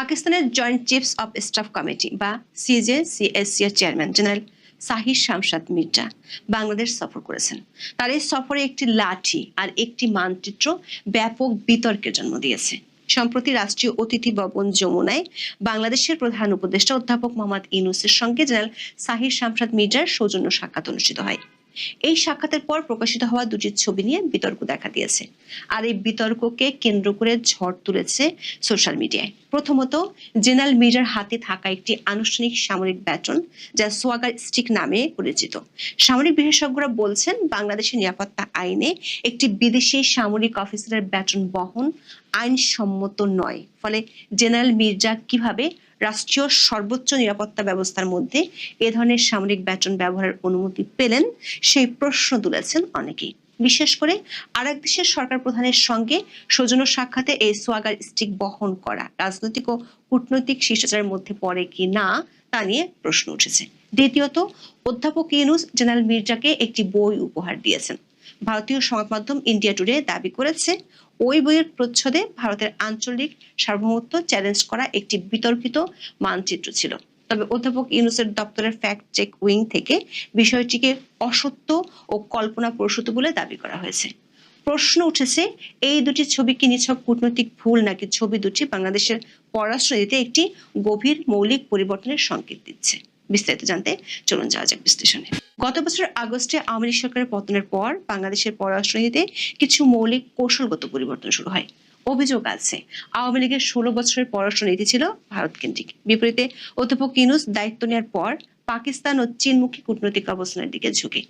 পাকিস্তানের joint chiefs of staff committee বা CJ CSC এর চেয়ারম্যান জেনারেল সাহির শামসাদ মির্জা বাংলাদেশ সফর করেছেন। তার এই সফরে একটি লাঠি আর একটি মানচিত্র ব্যাপক বিতর্কের জন্ম দিয়েছে। সম্প্রতি রাষ্ট্রীয় অতিথি ভবন যমুনায় বাংলাদেশের প্রধান উপদেষ্টা অধ্যাপক মোহাম্মদ ইনুসের সঙ্গে জেনারেল সাহির শামসাদ মির্জার সৌজন্য সাক্ষাৎ অনুষ্ঠিত হয়। এই সাক্ষাতের পর প্রকাশিত হওয়া দুটি ছবি নিয়ে বিতর্ক দেখা দিয়েছে। আর এই বিতর্ককে কেন্দ্র করে ঝড় তুলেছে সোশ্যাল মিডিয়ায়। প্রথমত, জেনারেল মির্জার হাতে থাকা একটি আনুষ্ঠানিক সামরিক ব্যাটন, যা সোয়াগার স্টিক নামে পরিচিত। সামরিক বিশেষজ্ঞরা বলছেন, বাংলাদেশের নিরাপত্তা আইনে একটি বিদেশি সামরিক অফিসারের ব্যাটন বহন আইনসম্মত নয়। ফলে জেনারেল মির্জা কীভাবে রাষ্ট্রীয় সর্বোচ্চ নিরাপত্তা ব্যবস্থার মধ্যে এ ধরনের সামরিক ব্যাটন ব্যবহারের অনুমতি পেলেন সেই প্রশ্ন তুলেছেন অনেকেই। বিশেষ করে আরেক দেশের সরকার প্রধানের সঙ্গে সৌজন্য সাক্ষাতে এই সোয়াগার স্টিক বহন করা রাজনৈতিক ও কূটনৈতিক শিষ্টাচারের মধ্যে পড়ে কি না, তা নিয়ে প্রশ্ন উঠেছে। দ্বিতীয়ত, অধ্যাপক ইউনুস জেনারেল মির্জাকে একটি বই উপহার দিয়েছেন। ভারতীয় সংবাদ মাধ্যম ইন্ডিয়া টুডে দাবি করেছে ওই বইয়ের প্রচ্ছদে ভারতের আঞ্চলিক সার্বভৌমত্ব চ্যালেঞ্জ করা একটি বিতর্কিত মানচিত্র ছিল। তবে অধ্যাপক ইউনুসের দপ্তরের ফ্যাক্ট চেক উইং থেকে বিষয়টিকে অসত্য ও কল্পনা প্রসূত বলে দাবি করা হয়েছে। প্রশ্ন উঠেছে, এই দুটি ছবি কি নিছক কূটনৈতিক ভুল নাকি ছবি দুটি বাংলাদেশের পররাষ্ট্রনীতিতে একটি গভীর মৌলিক পরিবর্তনের সংকেত দিচ্ছে? বিস্তারিত জানতে চলুন যাওয়া যাক বিশ্লেষণে। গত বছর আগস্টে আওয়ামী সরকারের পতনের পর বাংলাদেশের পররাষ্ট্রনীতিতে কিছু মৌলিক কৌশলগত পরিবর্তন শুরু হয়। অভিযোগ আছে, আওয়ামী লীগের ষোলো বছরের পররাষ্ট্রনীতি ছিল ভারত কেন্দ্রিক বিপরীতে অধ্যাপক ইনুস দায়িত্ব নেওয়ার পর পাকিস্তান ও চীনমুখী কূটনৈতিক অবস্থানের দিকে ঝুঁকে।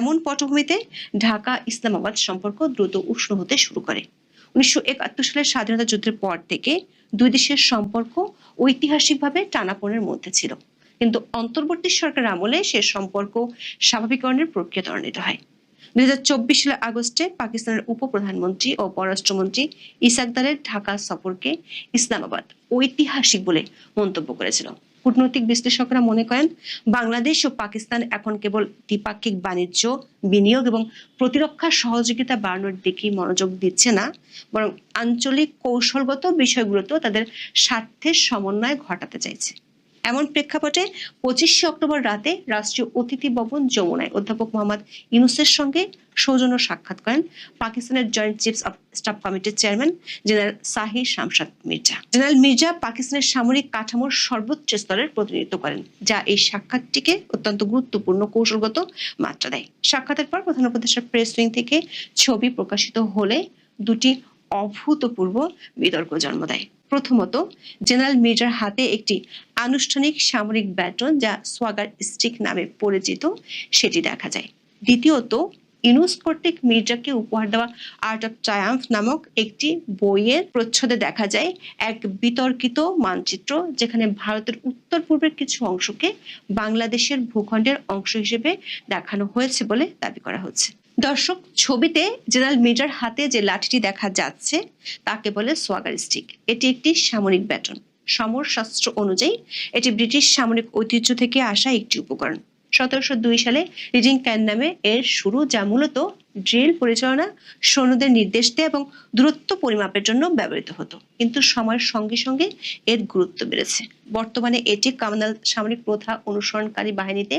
এমন পটভূমিতে ঢাকা ইসলামাবাদ সম্পর্ক দ্রুত উষ্ণ হতে শুরু করে। উনিশশো একাত্তর সালের স্বাধীনতা যুদ্ধের পর থেকে দুই দেশের সম্পর্ক ঐতিহাসিকভাবে টানাপোড়েনের মধ্যে ছিল। কিন্তু অন্তর্বর্তী সরকার আমলে সে সম্পর্ক স্বাভাবিকরণের প্রক্রিয়া ত্বরান্বিত হয়। দুই হাজার চব্বিশ সালের আগস্টে পাকিস্তানের উপপ্রধানমন্ত্রী ও পররাষ্ট্রমন্ত্রী ইসাকদারের ঢাকা সফরকে ইসলামাবাদ ঐতিহাসিক বলে মন্তব্য করেছিল। কূটনৈতিক বিশ্লেষকরা মনে করেন, বাংলাদেশ ও পাকিস্তান এখন কেবল দ্বিপাক্ষিক বাণিজ্য, বিনিয়োগ এবং প্রতিরক্ষা সহযোগিতা বাড়ানোর দিকেই মনোযোগ দিচ্ছে না, বরং আঞ্চলিক কৌশলগত বিষয়গুলোতেও তাদের স্বার্থের সমন্বয় ঘটাতে চাইছে। এমন প্রেক্ষাপটে পঁচিশে অক্টোবর রাতে রাষ্ট্রীয় অতিথি ভবন যমুনায় অধ্যাপক মোহাম্মদ ইউনুসের সঙ্গে সৌজন্য সাক্ষাৎ করেন পাকিস্তানের জয়েন্ট চিফস অফ স্টাফ কমিটির chairman general Sahir Shamshad Mirza. General Mirza পাকিস্তানের সামরিক কাঠামোর সর্বোচ্চ স্তরের প্রতিনিধিত্ব করেন, যা এই সাক্ষাৎটিকে অত্যন্ত গুরুত্বপূর্ণ কৌশলগত মাত্রা দেয়। সাক্ষাতের পর প্রধান উপদেষ্টা প্রেস উইং থেকে ছবি প্রকাশিত হলে দুটি অভূতপূর্ব বিতর্ক জন্ম দেয়। প্রথমত, জেনারেল মির্জার হাতে একটি আনুষ্ঠানিক সামরিক ব্যাটন যা সোয়াগার স্টিক নামে পরিচিত, সেটি দেখা যায়। দ্বিতীয়ত, ইনুস কর্তৃক মির্জাকে উপহার দেওয়া আর্ট অফ ট্রায়াম্ফ নামক একটি বইয়ের প্রচ্ছদে দেখা যায় এক বিতর্কিত মানচিত্র যেখানে ভারতের উত্তর পূর্বের কিছু অংশকে বাংলাদেশের ভূখণ্ডের অংশ হিসেবে দেখানো হয়েছে বলে দাবি করা হচ্ছে। দর্শক, ছবিতে জেনারেল মির্জার হাতে যে লাঠিটি দেখা যাচ্ছে, তাকে বলে সোয়াগার স্টিক। এটি একটি সামরিক ব্যাটন। সমর শাস্ত্র অনুযায়ী, এটি ব্রিটিশ সামরিক ঐতিহ্য থেকে আসা একটি উপকরণ। সতেরোশো দুই সালে রিডিং ক্যান নামে এর শুরু, যা মূলত ড্রিল পরিচালনা, সৈন্যদের নির্দেশ দেয় এবং দূরত্ব পরিমাপের জন্য ব্যবহৃত হতো। কিন্তু সময়ের সঙ্গে সঙ্গে এর গুরুত্ব বেড়েছে। বর্তমানে এটি কমনাল সামরিক প্রথা অনুসরণকারী বাহিনীতে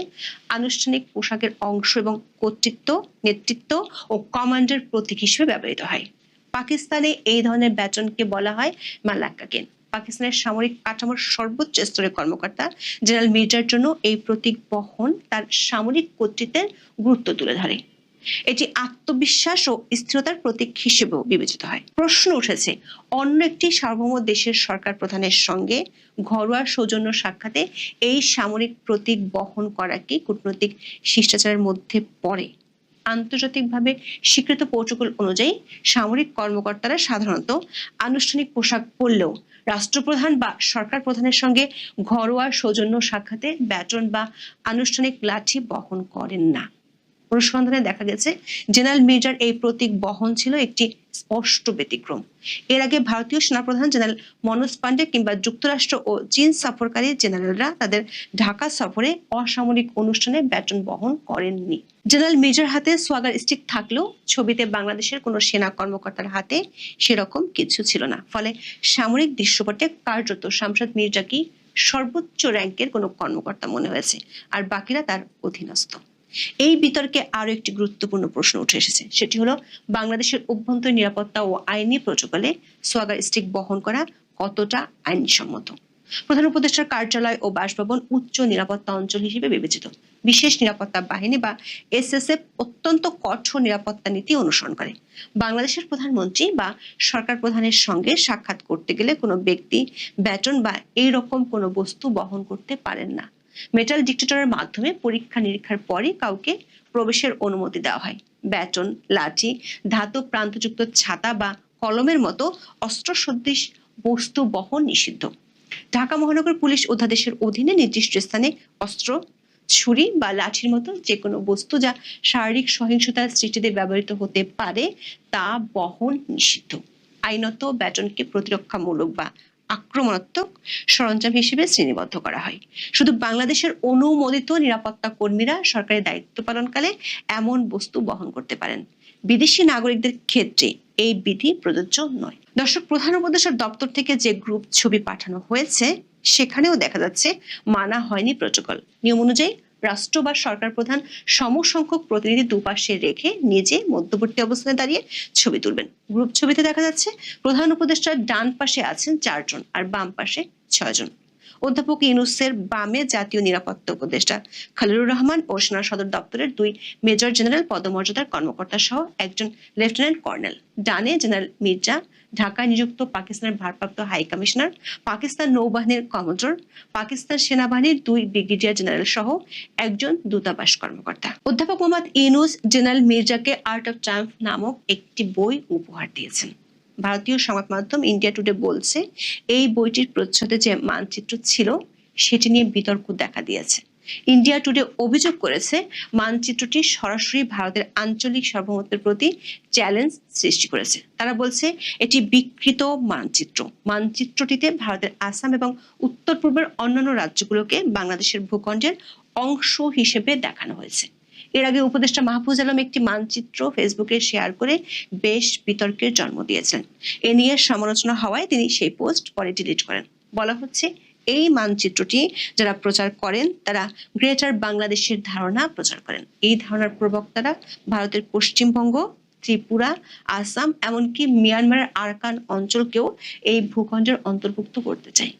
আনুষ্ঠানিক পোশাকের অংশ এবং কর্তৃত্ব, নেতৃত্ব ও কমান্ডের প্রতীক হিসেবে ব্যবহৃত হয়। পাকিস্তানে এই ধরনের ব্যাটনকে বলা হয় মালাক্কাকেন। পাকিস্তানের সামরিক কাঠামোর সর্বোচ্চ স্তরের কর্মকর্তা জেনারেল মির্জার জন্য এই প্রতীক বহন তার সামরিক কর্তৃত্বের গুরুত্ব তুলে ধরে। এটি আত্মবিশ্বাস ও স্থিরতার প্রতীক হিসেবেও বিবেচিত হয়। প্রশ্ন উঠেছে, অন্য একটি সার্বভৌম দেশের সরকার প্রধানের সঙ্গে ঘরোয়া সৌজন্য সাক্ষাতে এই সামরিক প্রতীক বহন করা কি কূটনৈতিক শিষ্টাচারের মধ্যে পড়ে? আন্তর্জাতিকভাবে স্বীকৃত প্রোটোকল অনুযায়ী সামরিক কর্মকর্তারা সাধারণত আনুষ্ঠানিক পোশাক পরলেও রাষ্ট্রপ্রধান বা সরকার প্রধানের সঙ্গে ঘরোয়া সৌজন্য সাক্ষাতে ব্যাটন বা আনুষ্ঠানিক লাঠি বহন করেন না। অনুসন্ধানে দেখা গেছে, জেনারেল মির্জার এই প্রতীক বহন ছিল একটি স্পষ্ট ব্যতিক্রম। এর আগে ভারতীয় সেনাপ্রধান জেনারেল মনোজ পান্ডে কিংবা যুক্তরাষ্ট্র ও চীন সফরকারী জেনারেলরা তাদের ঢাকা সফরে অসামরিক অনুষ্ঠানে ব্যাটন বহন করেননি। জেনারেল মেজর হাতে সোয়াগার স্টিক থাকলেও ছবিতে বাংলাদেশের কোনো সেনা কর্মকর্তার হাতে সেরকম কিছু ছিল না। ফলে সামরিক দৃশ্যপটে কার্যত শামশাদ মির্জাকে সর্বোচ্চ র্যাঙ্কের কোনো কর্মকর্তা মনে হয়েছে, আর বাকিরা তার অধীনস্থ। এই বিতর্কে আরও একটি গুরুত্বপূর্ণ প্রশ্ন উঠে এসেছে। সেটি হলো, বাংলাদেশের অভ্যন্তরীণ নিরাপত্তা ও আইনি প্রোটোকলে সোয়াগার স্টিক বহন করা কতটা আইনসম্মত? প্রধান উপদেষ্টার কার্যালয় ও বাসভবন উচ্চ নিরাপত্তা অঞ্চল হিসেবে বিবেচিত। বিশেষ নিরাপত্তা বাহিনী বা এসএসএফ অত্যন্ত কঠোর নিরাপত্তা নীতি অনুসরণ করে। বাংলাদেশের প্রধানমন্ত্রী বা সরকার প্রধানের সঙ্গে সাক্ষাৎ করতে গেলে কোনো ব্যক্তি ব্যাটন বা এই রকম কোনো বস্তু বহন করতে পারেন না। মেটাল ডিটেক্টরের মাধ্যমে পরীক্ষা নিরীক্ষার পরই কাউকে প্রবেশের অনুমতি দেওয়া হয়। ব্যাটন, লাঠি, ধাতব প্রান্তযুক্ত ছাতা বা কলমের মতো অস্ত্র সদৃশ বস্তু বহন নিষিদ্ধ। ঢাকা মহানগর পুলিশ অধ্যাদেশের অধীনে নির্দিষ্ট স্থানে অস্ত্র, ছুরি বা লাঠির মতো যে কোনো বস্তু যা শারীরিক সহিংসতার সৃষ্টিতে ব্যবহৃত হতে পারে তা বহন নিষিদ্ধ। আইনত ব্যাটনকে প্রতিরক্ষামূলক বা আক্রমণাত্মক সরঞ্জাম হিসেবে শ্রেণীবদ্ধ করা হয়। শুধু বাংলাদেশের অনুমোদিত নিরাপত্তা কর্মীরা সরকারের দায়িত্ব পালনকালে এমন বস্তু বহন করতে পারেন। বিদেশি নাগরিকদের ক্ষেত্রে এই বিধি প্রযোজ্য নয়। দর্শক, প্রধান উপদেশের দপ্তর থেকে যে গ্রুপ ছবি পাঠানো হয়েছে, সেখানেও দেখা যাচ্ছে মানা হয়নি প্রোটোকল। নিয়ম অনুযায়ী রাষ্ট্র বা সরকার প্রধান সমসংখ্যক প্রতিনিধি দুপাশে রেখে নিজে মধ্যবর্তী অবস্থানে দাঁড়িয়ে ছবি তুলবেন। গ্রুপ ছবিতে দেখা যাচ্ছে, প্রধান উপদেষ্টার ডান পাশে আছেন চারজন আর বাম পাশে ছয়জন। অধ্যাপক ইউনুসের বামে জাতীয় নিরাপত্তা উপদেষ্টা খালিলুর রহমান ও সেনা সদর দপ্তরের দুই মেজর জেনারেল পদমর্যাদার কর্মকর্তা সহ একজন লেফটেন্যান্ট কর্নেল। ডানে জেনারেল মির্জা, ঢাকায় নিযুক্ত পাকিস্তানের ভারপ্রাপ্ত হাই কমিশনার, পাকিস্তান নৌবাহিনীর কমান্ডার, পাকিস্তান সেনাবাহিনীর দুই ব্রিগেডিয়ার জেনারেল সহ একজন দূতাবাস কর্মকর্তা। অধ্যাপক মোহাম্মদ ইনুস জেনারেল মির্জাকে আর্ট অফ ট্রাম্প নামক একটি বই উপহার দিয়েছেন। ভারতীয় সংবাদ মাধ্যম ইন্ডিয়া টুডে বলছে, এই বইটির প্রচ্ছদে যে মানচিত্র ছিল, সেটি নিয়ে বিতর্ক দেখা দিয়েছে। ইন্ডিয়া টুডে অভিযোগ করেছে, মানচিত্রটি সরাসরি ভারতের আঞ্চলিক সার্বভৌমত্বের প্রতি চ্যালেঞ্জ সৃষ্টি করেছে। তারা বলছে, এটি বিকৃত মানচিত্র। মানচিত্রটিতে ভারতের আসাম এবং উত্তর পূর্বের অন্যান্য রাজ্যগুলোকে বাংলাদেশের ভূখণ্ডের অংশ হিসেবে দেখানো হয়েছে। এর আগে উপদেষ্টা মাহফুজ আলম একটি মানচিত্র ফেসবুকে শেয়ার করে বেশ বিতর্কের জন্ম দিয়েছেন। এ নিয়ে সমালোচনা হওয়ায় তিনি সেই পোস্ট পরে ডিলিট করেন। বলা হচ্ছে, এই মানচিত্রটি যারা প্রচার করেন, তারা গ্রেটার বাংলাদেশের ধারণা প্রচার করেন। এই ধারণার প্রবক্তারা ভারতের পশ্চিমবঙ্গ, ত্রিপুরা, আসাম, এমনকি মিয়ানমারের আরাকান অঞ্চলকেও এই ভূখণ্ডের অন্তর্ভুক্ত করতে চায়।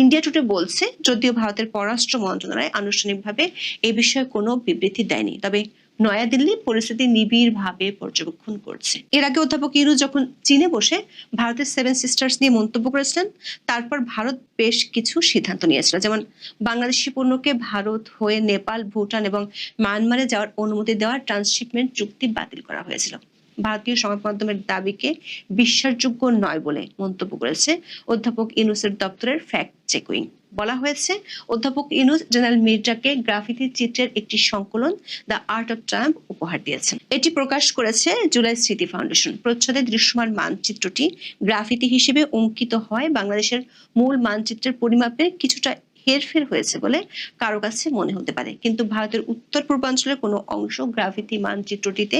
ইন্ডিয়া টুডে বলছে, যদিও ভারতের পররাষ্ট্র মন্ত্রণালয় আনুষ্ঠানিকভাবে এ বিষয়ে কোনো বিবৃতি দেয়নি, তবে নয়াদিল্লি পরিস্থিতি নিবিড়ভাবে পর্যবেক্ষণ করছে। এর আগে অধ্যাপক ইরু যখন চীনে বসে ভারতের সেভেন সিস্টার্স নিয়ে মন্তব্য করেছিলেন, তারপর ভারত বেশ কিছু সিদ্ধান্ত নিয়েছিল। যেমন, বাংলাদেশি পণ্যকে ভারত হয়ে নেপাল, ভুটান এবং মায়ানমারে যাওয়ার অনুমতি দেওয়ার ট্রান্সশিপমেন্ট চুক্তি বাতিল করা হয়েছিল। ভারতীয় সংবাদ মাধ্যমের দাবিকে বিশ্বাসযোগ্য নয় বলে মন্তব্য করেছে অধ্যাপক ইনুসের দপ্তরের ফ্যাক্ট চেকুইং বলা হয়েছে, অধ্যাপক ইনুস জেনারেল মির্জাকে গ্রাফিতি চিত্রের একটি সংকলন দ্য আর্ট অফ ট্রাম্প উপহার দিয়েছেন। এটি প্রকাশ করেছে জুলাই স্মৃতি ফাউন্ডেশন। প্রচ্ছদে দৃশ্যমান মানচিত্রটি গ্রাফিতি হিসেবে অঙ্কিত হয়। বাংলাদেশের মূল মানচিত্রের পরিমাপের কিছুটা হেরফের হয়েছে বলে কারও কাছে মনে হতে পারে। কিন্তু ভারতের উত্তর পূর্বাঞ্চলের কোনো অংশ গ্রাফিতি মানচিত্রটিতে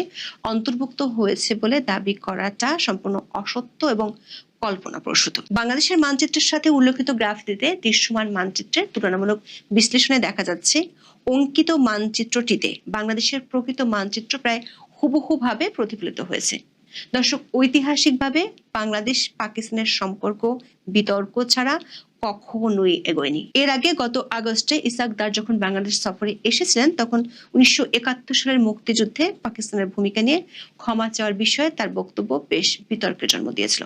অন্তর্ভুক্ত হয়েছে বলে দাবি করাটা সম্পূর্ণ অসত্য এবং কল্পনাপ্রসূত। বাংলাদেশের মানচিত্রের সাথে উল্লেখিত গ্রাফিতিতে দৃশ্যমান মানচিত্রের তুলনামূলক বিশ্লেষণে দেখা যাচ্ছে, অঙ্কিত মানচিত্রটিতে বাংলাদেশের প্রকৃত মানচিত্র প্রায় হুবহুভাবে প্রতিফলিত হয়েছে। দর্শক, ঐতিহাসিকভাবে বাংলাদেশ পাকিস্তানের সম্পর্ক বিতর্ক ছাড়া কখনোই এগোয়নি। এর আগে গত আগস্টে ইসাকদার যখন বাংলাদেশ সফরে এসেছিলেন, তখন উনিশশো একাত্তর সালের মুক্তিযুদ্ধে পাকিস্তানের ভূমিকা নিয়ে ক্ষমা চাওয়ার বিষয়ে তার বক্তব্য বেশ বিতর্কের জন্ম দিয়েছিল।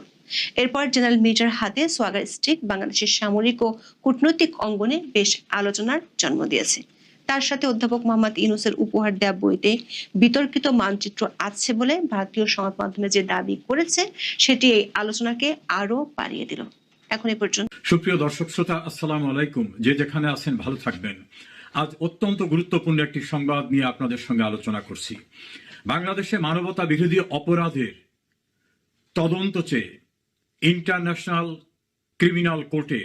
এরপর জেনারেল মেজর হাতে সোয়াগার স্টিক বাংলাদেশের সামরিক ও কূটনৈতিক অঙ্গনে বেশ আলোচনার জন্ম দিয়েছে। তার সাথে অধ্যাপক মোহাম্মদ ইউনুসের উপহার দেওয়া বইতে বিতর্কিত মানচিত্র আছে বলে ভারতীয় সংবাদ মাধ্যমে যে দাবি করেছে, সেটি এই আলোচনাকে আরও বাড়িয়ে দিল। এখন এ পর্যন্ত। সুপ্রিয় দর্শক শ্রোতা, আসসালামু আলাইকুম। যে যেখানে আছেন, ভালো থাকবেন। আজ অত্যন্ত গুরুত্বপূর্ণ একটি সংবাদ নিয়ে আপনাদের সঙ্গে আলোচনা করছি। বাংলাদেশে মানবতা বিরোধী অপরাধের তদন্ত চেয়ে ইন্টারন্যাশনাল ক্রিমিনাল কোর্টে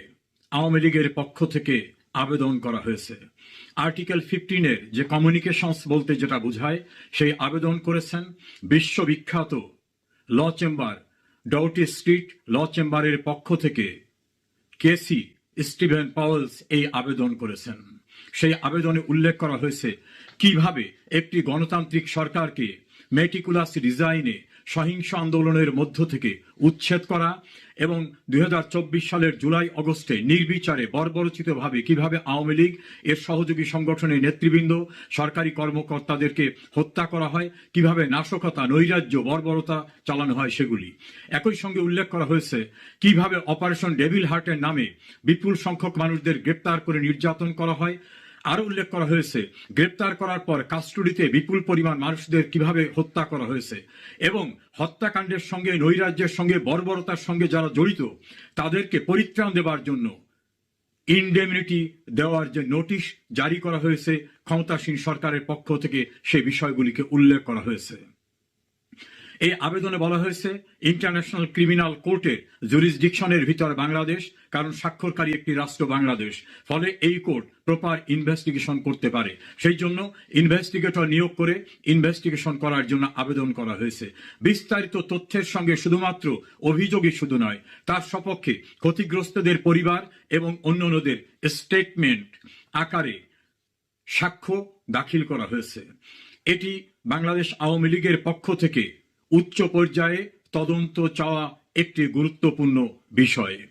আওয়ামী লীগের পক্ষ থেকে আবেদন করা হয়েছে। আর্টিকেল ফিফটিনের যে কমিউনিকেশনস বলতে যেটা বোঝায়, সেই আবেদন করেছেন বিশ্ববিখ্যাত law chamber Doughty Street law চেম্বারের পক্ষ থেকে কেসি স্টিভেন পাওয়েলস এই আবেদন করেছেন। সেই আবেদনে উল্লেখ করা হয়েছে, কীভাবে একটি গণতান্ত্রিক সরকারকে মেটিকুলাস ডিজাইনে সহিংস আন্দোলনের মধ্য থেকে উচ্ছেদ করা এবং দুই হাজার চব্বিশ সালের জুলাই অগস্টে নির্বিচারে বর্বরচিতভাবে কীভাবে আওয়ামী লীগ এর সহযোগী সংগঠনের নেতৃবৃন্দ, সরকারি কর্মকর্তাদেরকে হত্যা করা হয়, কীভাবে নাশকতা, নৈরাজ্য, বর্বরতা চালানো হয় সেগুলি। একই সঙ্গে উল্লেখ করা হয়েছে কীভাবে অপারেশন ডেভিল হার্টের নামে বিপুল সংখ্যক মানুষদের গ্রেপ্তার করে নির্যাতন করা হয় আরও উল্লেখ করা হয়েছে, গ্রেপ্তার করার পর কাস্টডিতে বিপুল পরিমাণ মানুষদের কীভাবে হত্যা করা হয়েছে এবং হত্যাকাণ্ডের সঙ্গে, নৈরাজ্যের সঙ্গে, বর্বরতার সঙ্গে যারা জড়িত, তাদেরকে পরিত্রাণ দেবার জন্য ইনডেমিনিটি দেওয়ার যে নোটিশ জারি করা হয়েছে ক্ষমতাসীন সরকারের পক্ষ থেকে সেই বিষয়গুলিকে উল্লেখ করা হয়েছে। এই আবেদনে বলা হয়েছে, ইন্টারন্যাশনাল ক্রিমিনাল কোর্টের জুরিসডিকশনের ভিতর বাংলাদেশ, কারণ স্বাক্ষরকারী একটি রাষ্ট্র বাংলাদেশ। ফলে এই কোর্ট প্রপার ইনভেস্টিগেশন করতে পারে। সেই জন্য ইনভেস্টিগেটর নিয়োগ করে ইনভেস্টিগেশন করার জন্য আবেদন করা হয়েছে। বিস্তারিত তথ্যের সঙ্গে শুধুমাত্র অভিযোগই শুধু নয়, তার সপক্ষে ক্ষতিগ্রস্তদের পরিবার এবং অন্যান্যদের স্টেটমেন্ট আকারে সাক্ষ্য দাখিল করা হয়েছে। এটি বাংলাদেশ আওয়ামী লীগের পক্ষ থেকে উচ্চ পর্যায়ে তদন্ত চাওয়া একটি গুরুত্বপূর্ণ বিষয়।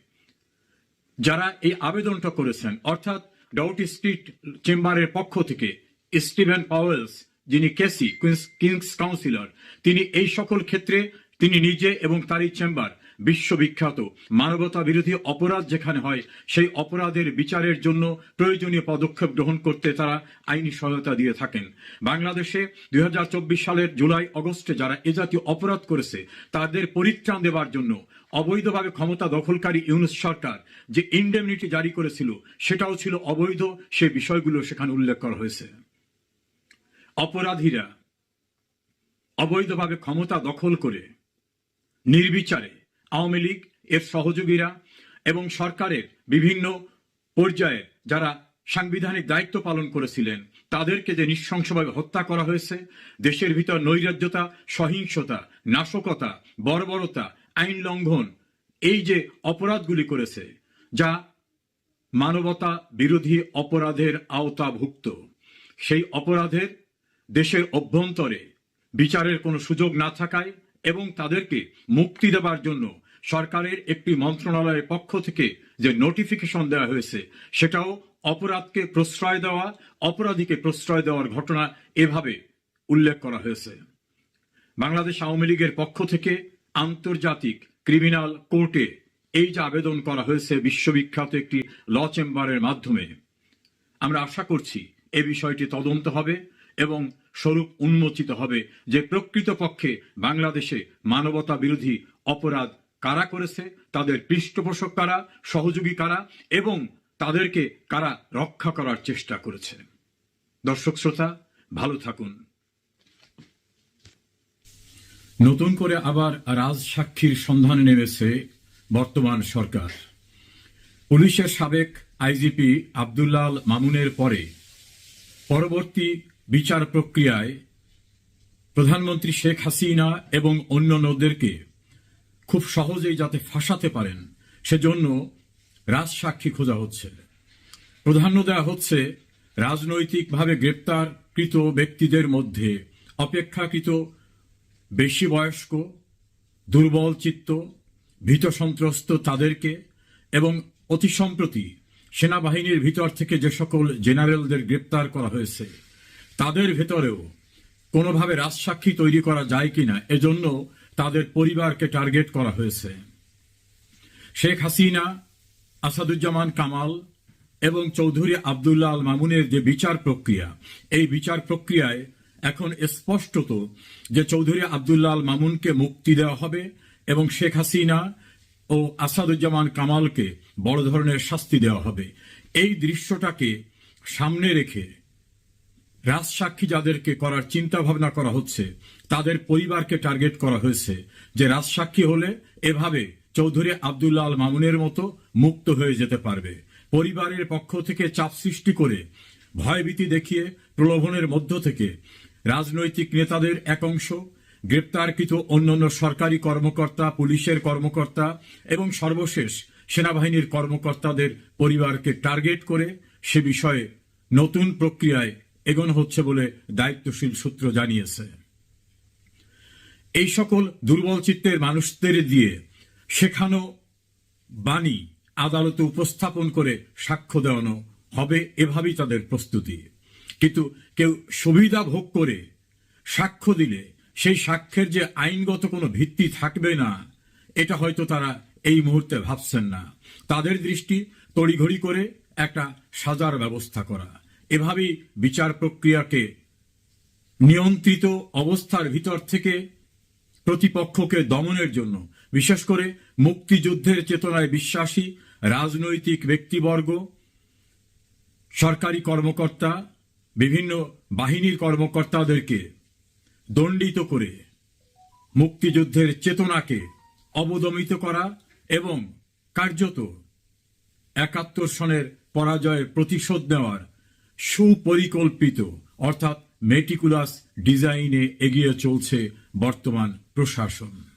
যারা এই আবেদনটা করেছেন, অর্থাৎ ডাউটি স্ট্রিট চেম্বারের পক্ষ থেকে, স্টিভেন পাওয়েলস, যিনি কেসি, কুইন্স- কিংস কাউন্সিলর, তিনি এই সকল ক্ষেত্রে তিনি নিজে এবং তারই চেম্বার বিশ্ববিখ্যাত মানবতা বিরোধী অপরাধ যেখানে হয়, সেই অপরাধের বিচারের জন্য প্রয়োজনীয় পদক্ষেপ গ্রহণ করতে তারা আইনি সহায়তা দিয়ে থাকেন। বাংলাদেশে দুই হাজার চব্বিশ সালের জুলাই, অগস্টে যারা এ জাতীয় অপরাধ করেছে, তাদের পরিত্রাণ দেওয়ার জন্য অবৈধভাবে ক্ষমতা দখলকারী ইউনুস সরকার যে ইন্ডেমনিটি জারি করেছিল, সেটাও ছিল অবৈধ, সে বিষয়গুলো সেখানে উল্লেখ করা হয়েছে। অপরাধীরা অবৈধভাবে ক্ষমতা দখল করে, নির্বিচারে আওয়ামী লীগ, এর সহযোগীরা এবং সরকারের বিভিন্ন পর্যায়ে যারা সাংবিধানিক দায়িত্ব পালন করেছিলেন, তাদেরকে যে নৃশংসভাবে হত্যা করা হয়েছে, দেশের ভিতর নৈরাজ্যতা, সহিংসতা, নাশকতা, বর্বরতা, আইন লঙ্ঘন, এই যে অপরাধগুলি করেছে, যা মানবতা বিরোধী অপরাধের আওতাভুক্ত, সেই অপরাধের দেশের অভ্যন্তরে বিচারের কোনো সুযোগ না থাকায় এবং তাদেরকে মুক্তি দেবার জন্য সরকারের একটি মন্ত্রণালয়ের পক্ষ থেকে যে নোটিফিকেশন দেওয়া হয়েছে, সেটাও অপরাধকে প্রশ্রয় দেওয়া, অপরাধীকে প্রশ্রয় দেওয়ার ঘটনা এভাবে উল্লেখ করা হয়েছে। বাংলাদেশ আওয়ামী লীগের পক্ষ থেকে আন্তর্জাতিক ক্রিমিনাল কোর্টে এই যে আবেদন করা হয়েছে বিশ্ববিখ্যাত একটি ল চেম্বারের মাধ্যমে, আমরা আশা করছি এ বিষয়টি তদন্ত হবে এবং স্বরূপ উন্মোচিত হবে যে প্রকৃতপক্ষে বাংলাদেশে মানবতা বিরোধী অপরাধ কারা করেছে, তাদের পৃষ্ঠপোষক কারা, সহযোগী কারা এবং তাদেরকে কারা রক্ষা করার চেষ্টা করেছে। দর্শক শ্রোতা, ভালো থাকুন। নতুন করে আবার রাজসাক্ষীর সন্ধানে নেমেছে বর্তমান সরকার। পুলিশের সাবেক আইজিপি আবদুল্লাল মামুনের পরে পরবর্তী বিচার প্রক্রিয়ায় প্রধানমন্ত্রী শেখ হাসিনা এবং অন্যান্যদেরকে খুব সহজেই যাতে ফাঁসাতে পারেন, সেজন্য রাজসাক্ষী খোঁজা হচ্ছে। প্রাধান্য দেওয়া হচ্ছে রাজনৈতিকভাবে গ্রেপ্তারকৃত ব্যক্তিদের মধ্যে অপেক্ষাকৃত বেশি বয়স্ক, দুর্বল চিত্ত, ভীত সন্ত্রস্ত তাদেরকে এবং অতি সম্প্রতি সেনাবাহিনীর ভিতর থেকে যে সকল জেনারেলদের গ্রেপ্তার করা হয়েছে। তাদের ভেতরেও কোনোভাবে রাজসাক্ষী তৈরি করা যায় কিনা, এজন্য তাদের পরিবারকে টার্গেট করা হয়েছে। শেখ হাসিনা, আসাদুজ্জামান কামাল এবং চৌধুরী আবদুল্লাহ আল মামুনের যে বিচার প্রক্রিয়া, এই বিচার প্রক্রিয়ায় এখন স্পষ্টত যে চৌধুরী আবদুল্লাহ আল মামুনকে মুক্তি দেওয়া হবে এবং শেখ হাসিনা ও আসাদুজ্জামান কামালকে বড় ধরনের শাস্তি দেওয়া হবে। এই দৃশ্যটাকে সামনে রেখে রাজসাক্ষী যাদেরকে করার চিন্তা ভাবনা করা হচ্ছে, তাদের পরিবারকে টার্গেট করা হয়েছে যে রাজসাক্ষী হলে এভাবে চৌধুরী আবদুল্লাহ আল মামুনের মতো মুক্ত হয়ে যেতে পারবে। পরিবারের পক্ষ থেকে চাপ সৃষ্টি করে ভয়ভীতি দেখিয়ে প্রলোভনের মধ্য থেকে রাজনৈতিক নেতাদের এক অংশ, গ্রেপ্তারকৃত অন্যান্য সরকারি কর্মকর্তা, পুলিশের কর্মকর্তা এবং সর্বশেষ সেনাবাহিনীর কর্মকর্তাদের পরিবারকে টার্গেট করে সে বিষয়ে নতুন প্রক্রিয়ায় এগোনো হচ্ছে বলে দায়িত্বশীল সূত্র জানিয়েছে। এই সকল দুর্বল চিত্তের মানুষদের দিয়ে শেখানো বাণী আদালতে উপস্থাপন করে সাক্ষ্য দেওয়ানো হবে এভাবেই তাদের প্রস্তুতি। কিন্তু কেউ সুবিধা ভোগ করে সাক্ষ্য দিলে সেই সাক্ষ্যের যে আইনগত কোনো ভিত্তি থাকবে না, এটা হয়তো তারা এই মুহূর্তে ভাবছেন না। তাদের দৃষ্টি তড়িঘড়ি করে একটা সাজার ব্যবস্থা করা। এভাবেই বিচার প্রক্রিয়াকে নিয়ন্ত্রিত অবস্থার ভিতর থেকে প্রতিপক্ষকে দমনের জন্য, বিশেষ করে মুক্তিযুদ্ধের চেতনায় বিশ্বাসী রাজনৈতিক ব্যক্তিবর্গ, সরকারি কর্মকর্তা, বিভিন্ন বাহিনীর কর্মকর্তাদেরকে দণ্ডিত করে মুক্তিযুদ্ধের চেতনাকে অবদমিত করা এবং কার্যত একাত্তর সনের পরাজয়ের প্রতিশোধ নেওয়ার সুপরিকল্পিত অর্থাৎ মেটিকুলাস ডিজাইনে এগিয়ে চলছে বর্তমান প্রশাসন।